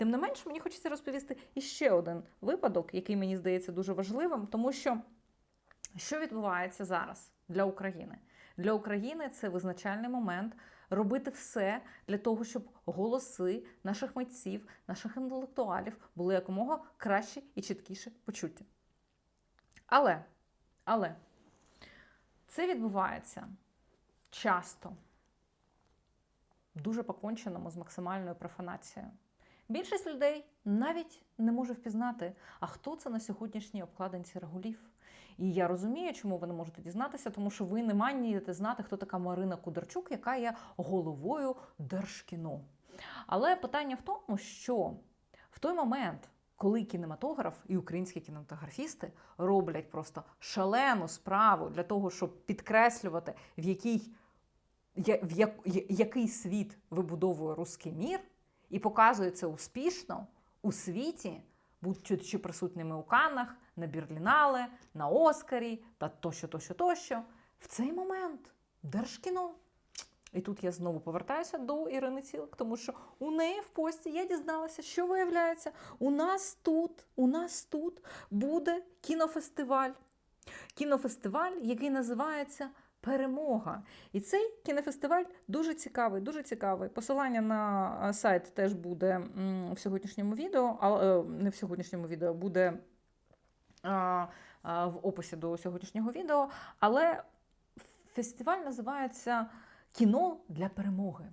Тим не менш, мені хочеться розповісти іще один випадок, який мені здається дуже важливим, тому що що відбувається зараз для України? Для України це визначальний момент робити все для того, щоб голоси наших митців, наших інтелектуалів були якомога краще і чіткіше почуті. Але, але це відбувається часто, дуже поконченому з максимальною профанацією. Більшість людей навіть не може впізнати, а хто це на сьогоднішній обкладинці регулів. І я розумію, чому ви не можете дізнатися, тому що ви не маєте знати, хто така Марина Кударчук, яка є головою Держкіно. Але питання в тому, що в той момент, коли кінематограф і українські кінематографісти роблять просто шалену справу для того, щоб підкреслювати, в який, в як, який світ вибудовує руський мір, і показує це успішно у світі, будучи присутніми у Каннах, на Бірлінале, на Оскарі та тощо, тощо, тощо. В цей момент Держкіно. І тут я знову повертаюся до Ірини Цілик, тому що у неї в пості я дізналася, що виявляється, у нас тут, у нас тут буде кінофестиваль. Кінофестиваль, який називається Перемога. І цей кінофестиваль дуже цікавий, дуже цікавий. Посилання на е, сайт теж буде в сьогоднішньому відео, а е, не в сьогоднішньому відео, буде а, а, в описі до сьогоднішнього відео. Але фестиваль називається Кіно для перемоги.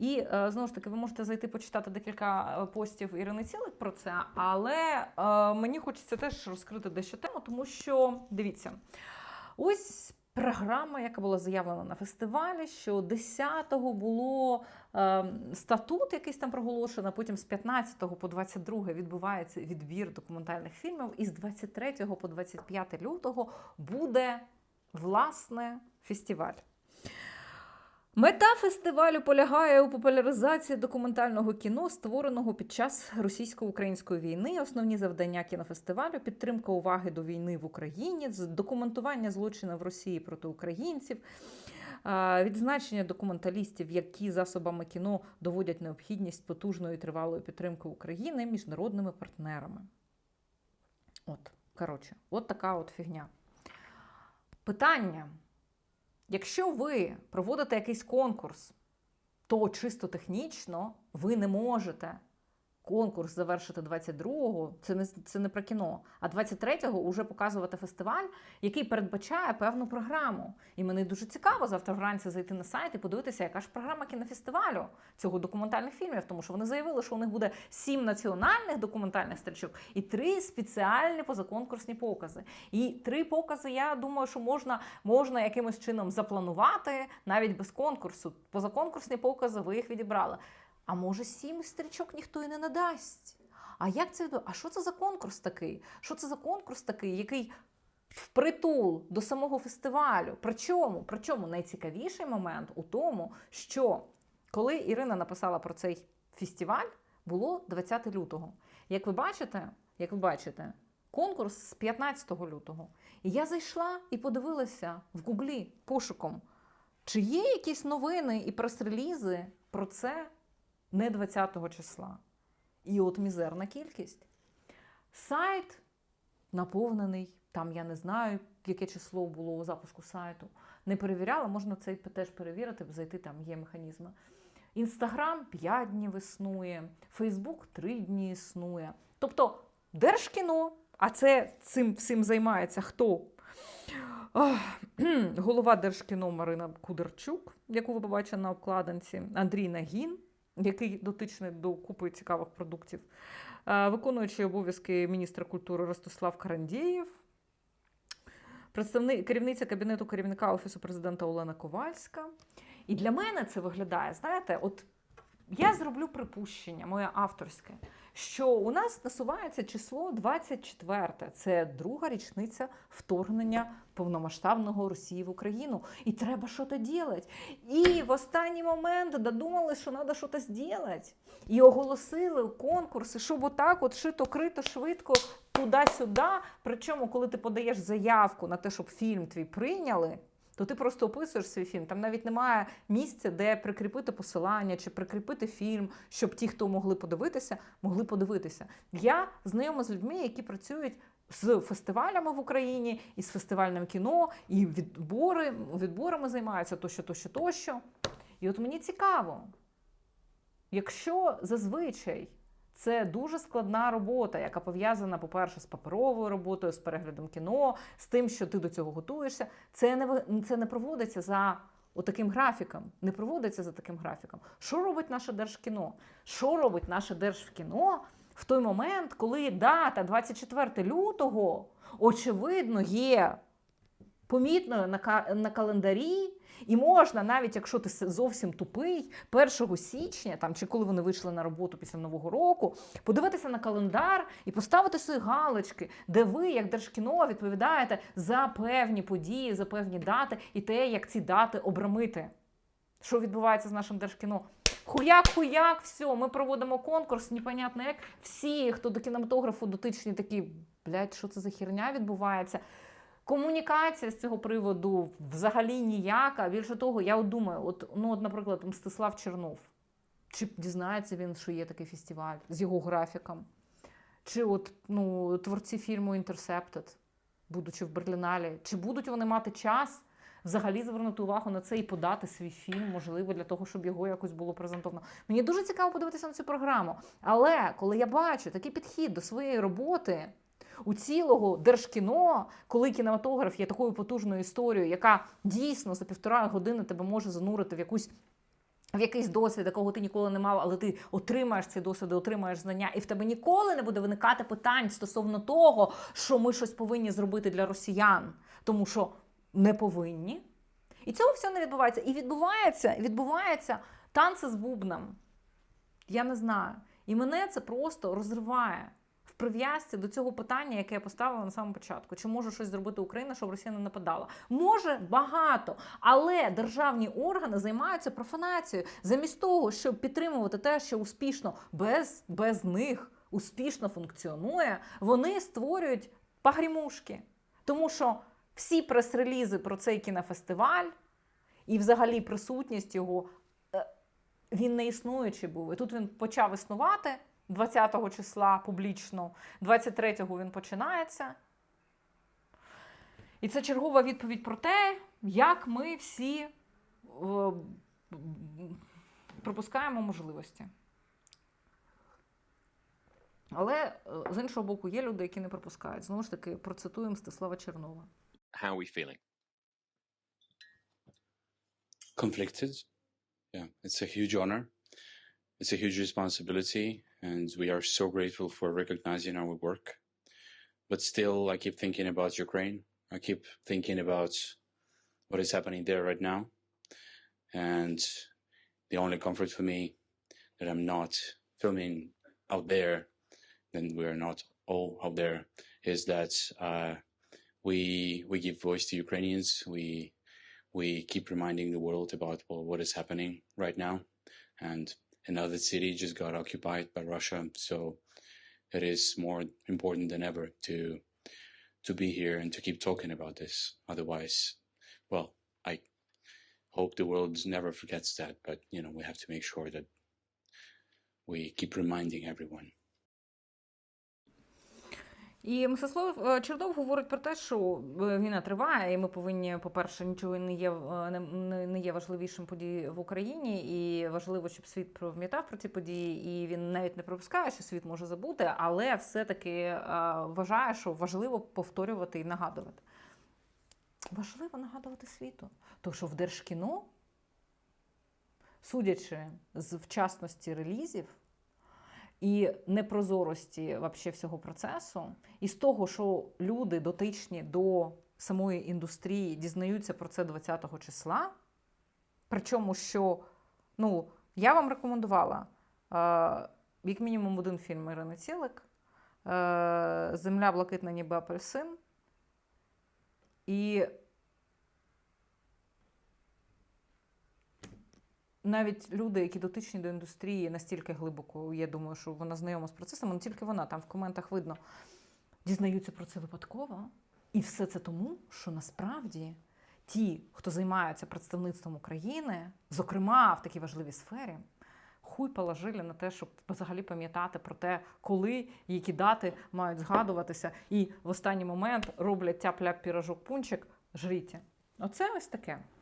І е, знову ж таки, ви можете зайти почитати декілька е, постів Ірини Цілик про це, але е, мені хочеться теж розкрити дещо тему, тому що дивіться, ось програма, яка була заявлена на фестивалі, що 10-го було е, статут, якийсь там проголошено, потім з 15 по 22 відбувається відбір документальних фільмів, і з 23 по 25 лютого буде власне фестиваль. Мета фестивалю полягає у популяризації документального кіно, створеного під час російсько-української війни. Основні завдання кінофестивалю підтримка уваги до війни в Україні, документування злочинів Росії проти українців, відзначення документалістів, які засобами кіно доводять необхідність потужної тривалої підтримки України міжнародними партнерами. От, коротше, от така от фігня. Питання. Якщо ви проводите якийсь конкурс, то чисто технічно ви не можете конкурс завершити 22-го, це не, це не про кіно, а 23-го вже показувати фестиваль, який передбачає певну програму. І мені дуже цікаво завтра вранці зайти на сайт і подивитися, яка ж програма кінофестивалю цього документальних фільмів, тому що вони заявили, що у них буде сім національних документальних стрічок і три спеціальні позаконкурсні покази. І три покази, я думаю, що можна, можна якимось чином запланувати навіть без конкурсу. Позаконкурсні покази ви їх відібрали. А може, сім стрічок ніхто і не надасть. А як це А що це за конкурс такий? Що це за конкурс такий, який впритул до самого фестивалю? Причому? Причому найцікавіший момент у тому, що коли Ірина написала про цей фестиваль, було 20 лютого. Як ви бачите, як ви бачите, конкурс з 15 лютого. І я зайшла і подивилася в Гуглі пошуком, чи є якісь новини і прес-релізи про це не 20 числа. І от мізерна кількість. Сайт наповнений, там я не знаю, яке число було у запуску сайту. Не перевіряла, можна це теж перевірити, зайти там є механізми. Інстаграм 5 днів існує, Фейсбук 3 дні існує. Тобто Держкіно, а це цим всім займається хто? Голова Держкіно Марина Кударчук, яку ви побачите на обкладинці, Андрій Нагін, який дотичний до купи цікавих продуктів, е, виконуючий обов'язки міністра культури Ростислав Карандєєв, представник, керівниця кабінету керівника Офісу президента Олена Ковальська. І для мене це виглядає, знаєте, от я зроблю припущення, моє авторське, що у нас насувається число 24. Це друга річниця вторгнення повномасштабного Росії в Україну. І треба щось робити. І в останній момент додумали, що треба щось зробити. І оголосили конкурси, щоб отак, от шито крито, швидко, туди-сюди. Причому, коли ти подаєш заявку на те, щоб фільм твій прийняли. То ти просто описуєш свій фільм. Там навіть немає місця, де прикріпити посилання чи прикріпити фільм, щоб ті, хто могли подивитися, могли подивитися. Я знайома з людьми, які працюють. З фестивалями в Україні, і з фестивальним кіно, і відбори, відборами займаються тощо, тощо, тощо. І от мені цікаво, якщо зазвичай це дуже складна робота, яка пов'язана, по-перше, з паперовою роботою, з переглядом кіно, з тим, що ти до цього готуєшся, це не це не проводиться за отаким графіком. Не проводиться за таким графіком. Що робить наше держкіно? Що робить наше держкіно в той момент, коли дата 24 лютого, очевидно, є помітною на, на календарі, і можна, навіть якщо ти зовсім тупий, 1 січня, там чи коли вони вийшли на роботу після Нового року, подивитися на календар і поставити свої галочки, де ви, як держкіно, відповідаєте за певні події, за певні дати і те, як ці дати обрамити. Що відбувається з нашим держкіно? Хуяк, хуяк, все, ми проводимо конкурс, непонятно як. Всі, хто до кінематографу дотичні, такі, блядь, що це за херня відбувається. Комунікація з цього приводу взагалі ніяка. Більше того, я от думаю, от, ну, от, наприклад, Мстислав Чернов. Чи дізнається він, що є такий фестиваль з його графіком? Чи от ну, творці фільму Intercepted, будучи в Берліналі, чи будуть вони мати час взагалі звернути увагу на це і подати свій фільм, можливо, для того, щоб його якось було презентовано? Мені дуже цікаво подивитися на цю програму. Але коли я бачу такий підхід до своєї роботи, у цілого держкіно, коли кінематограф є такою потужною історією, яка дійсно за півтора години тебе може занурити в якусь. В якийсь досвід, якого ти ніколи не мав, але ти отримаєш цей досвід, отримаєш знання, і в тебе ніколи не буде виникати питань стосовно того, що ми щось повинні зробити для росіян, тому що не повинні. І цього все не відбувається. І відбувається, відбувається танці з бубном. Я не знаю. І мене це просто розриває прив'язці до цього питання, яке я поставила на самому початку. Чи може щось зробити Україна, щоб Росія не нападала? Може багато, але державні органи займаються профанацією замість того, щоб підтримувати те, що успішно без, без них успішно функціонує. Вони створюють пагрімушки, тому що всі прес-релізи про цей кінофестиваль і, взагалі, присутність його. е, Він не існуючий був. І тут він почав існувати 20 числа публічно, 23-го він починається. І це чергова відповідь про те, як ми всі е, пропускаємо можливості. Але е, з іншого боку, є люди, які не пропускають. Знову ж таки, процитуємо Стислава Чернова. How are we feeling? conflicted. Yeah, it's a huge honor. It's a huge responsibility, and we are so grateful for recognizing our work. But still, I keep thinking about Ukraine. I keep thinking about what is happening there right now. And the only comfort for me that I'm not filming out there, then we're not all out there, is that uh, we we give voice to Ukrainians. We we keep reminding the world about well, what is happening right now. And another city just got occupied by Russia, so it is more important than ever to to be here and to keep talking about this. Otherwise, well, I hope the world never forgets that, but you know we have to make sure that we keep reminding everyone. І Мстислав е, Чернов говорить про те, що е, війна триває, і ми повинні, по-перше, нічого не є е, не- не, є важливішим події в Україні, і важливо, щоб світ пам'ятав про ці події. І він навіть не припускає, що світ може забути, але все-таки вважає, що важливо повторювати і нагадувати. Важливо нагадувати світу. То, що в Держкіно, судячи з вчасності релізів, і непрозорості вообще всього процесу, і з того, що люди дотичні до самої індустрії дізнаються про це 20-го числа. Причому, що ну, я вам рекомендувала е, як мінімум один фільм Ірини Цілик, е, Земля блакитна, ніби апельсин. І навіть люди, які дотичні до індустрії настільки глибоко, я думаю, що вона знайома з процесами, не тільки вона, там в коментах видно, дізнаються про це випадково. І все це тому, що насправді ті, хто займаються представництвом України, зокрема в такій важливій сфері, хуй положили на те, щоб взагалі пам'ятати про те, коли які дати мають згадуватися, і в останній момент роблять тяп-ляп пірожок пунчик, жріть. Оце ось таке.